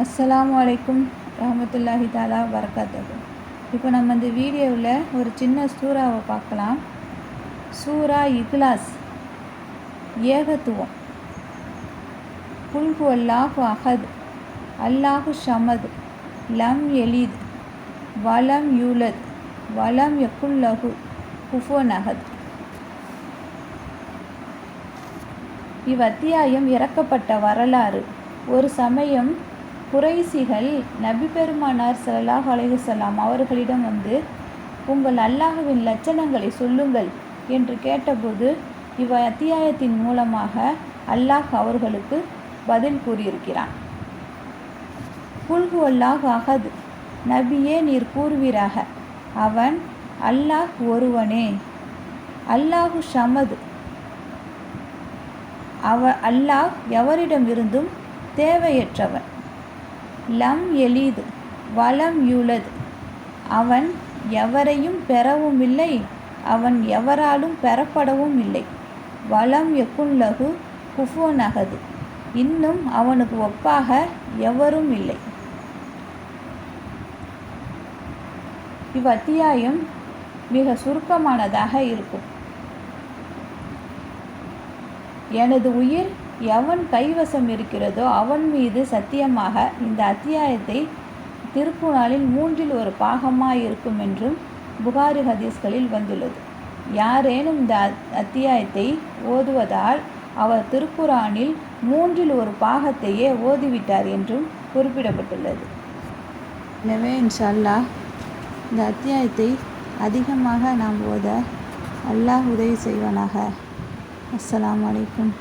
அஸ்லாம் வலைக்கும் ரஹமத்துல்லாஹி தாலா வரகாத்தது இப்போ நம்ம இந்த வீடியோவில் ஒரு சின்ன சூறாவை பார்க்கலாம். சூரா இக்லாஸ் ஏகத்துவம். குல்கு அல்லாஹு அஹத் அல்லாஹு ஷமத் லம் எலித் வலம் யூலத் வலம் யக்குல்லஹு குஃபோன் அஹத். இவ்வத்தியாயம் இறக்கப்பட்ட வரலாறு. ஒரு சமயம் குறைசிகள் நபி பெருமானார் ஸல்லல்லாஹு அலைஹி அவர்களிடம் வந்து உங்கள் அல்லாஹுவின் லட்சணங்களை சொல்லுங்கள் என்று கேட்டபோது இவ் அத்தியாயத்தின் மூலமாக அல்லாஹ் அவர்களுக்கு பதில் கூறியிருக்கிறான். குல்கு அல்லாஹ் அகது நபியே நீர் கூறுவீராக. அவன் அல்லாஹ் ஒருவனே அல்லாஹு ஷமது அவ அல்லாஹ் எவரிடமிருந்தும் தேவையற்றவன் லம் எளிது வலம் யுளது. அவன் எவரையும் பெறவும் இல்லை அவன் எவராலும் பெறப்படவும் இல்லை வலம் எக்குன்லகு குஃபோனகது இன்னும் அவனுக்கு ஒப்பாக எவரும் இல்லை இவ்வத்தியாயம் மிக சுருக்கமானதாக இருக்கும். எனது உயிர் எவன் கைவசம் இருக்கிறதோ அவன் மீது சத்தியமாக இந்த அத்தியாயத்தை திருக்குறளில் மூன்றில் ஒரு பாகமாக இருக்கும் என்றும் புகாரி ஹதீஸ்களில் வந்துள்ளது. யாரேனும் இந்த அத்தியாயத்தை ஓதுவதால் அவர் திருக்குறானில் மூன்றில் ஒரு பாகத்தையே ஓதிவிட்டார் என்றும் குறிப்பிடப்பட்டுள்ளது. எனவே இன்ஷல்லா இந்த அத்தியாயத்தை அதிகமாக நாம் ஓத அல்லாஹ் உதவி செய்வனாக. அஸ்லாம் அலைக்கும்.